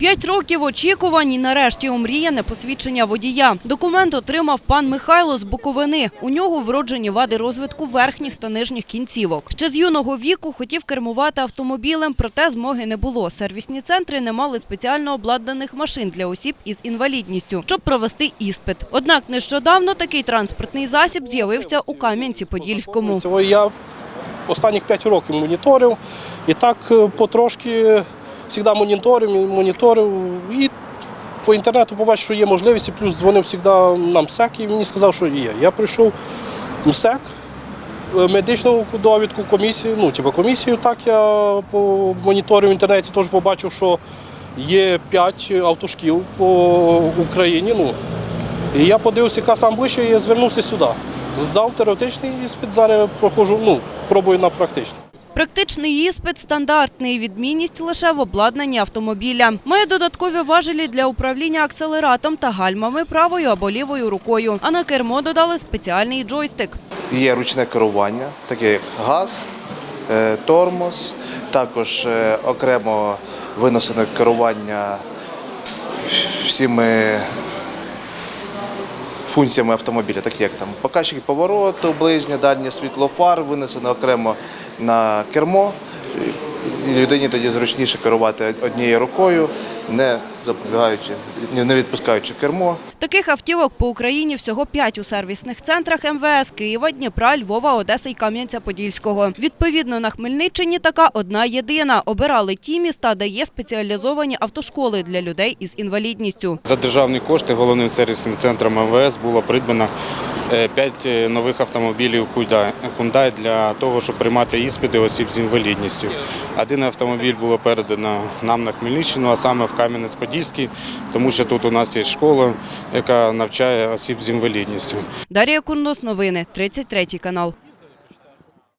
П'ять років очікувань і нарешті омріяне посвідчення водія. Документ отримав пан Михайло з Буковини. У нього вроджені вади розвитку верхніх та нижніх кінцівок. Ще з юного віку хотів кермувати автомобілем, проте змоги не було. Сервісні центри не мали спеціально обладнаних машин для осіб із інвалідністю, щоб провести іспит. Однак нещодавно такий транспортний засіб з'явився у Кам'янці-Подільському. Я останніх 5 років моніторив і так е, потрошки завжди моніторив, моніторив. І по інтернету побачив, що є можливість, і плюс дзвонив завжди нам МСЕК і мені сказав, що є. Я прийшов МСЕК, е, медичну довідку, комісію, ну, типу комісію, так я по моніторив в інтернеті, теж побачив, що є 5 автошкіл по Україні. Ну, і я подивився, яка сам ближче, і звернувся сюди. Здав теоретичний іспит, зараз проходжу, ну, пробую на практичний. Практичний іспит стандартний, відмінність лише в обладнанні автомобіля. Має додаткові важелі для управління акселератом та гальмами правою або лівою рукою. А на кермо додали спеціальний джойстик. Є ручне керування, таке як газ, е, тормоз, також е, окремо винесено керування всіми функціями автомобіля, такі як там показчики повороту, ближнє, дальнє світло фар, винесено окремо на кермо. І людині тоді зручніше керувати однією рукою, не запобігаючи, не відпускаючи кермо. Таких автівок по Україні всього п'ять у сервісних центрах МВС Києва, Дніпра, Львова, Одеси і Кам'янця-Подільського. Відповідно, на Хмельниччині така одна єдина. Обирали ті міста, де є спеціалізовані автошколи для людей із інвалідністю. За державні кошти головним сервісним центром МВС було придбано 5 нових автомобілів Hyundai Hyundai для того, щоб приймати іспити осіб з інвалідністю. Один автомобіль було передано нам на Хмельниччину, а саме в Кам'янець-Подільський, тому що тут у нас є школа, яка навчає осіб з інвалідністю. Дар'я Курнос, новини, 33 канал.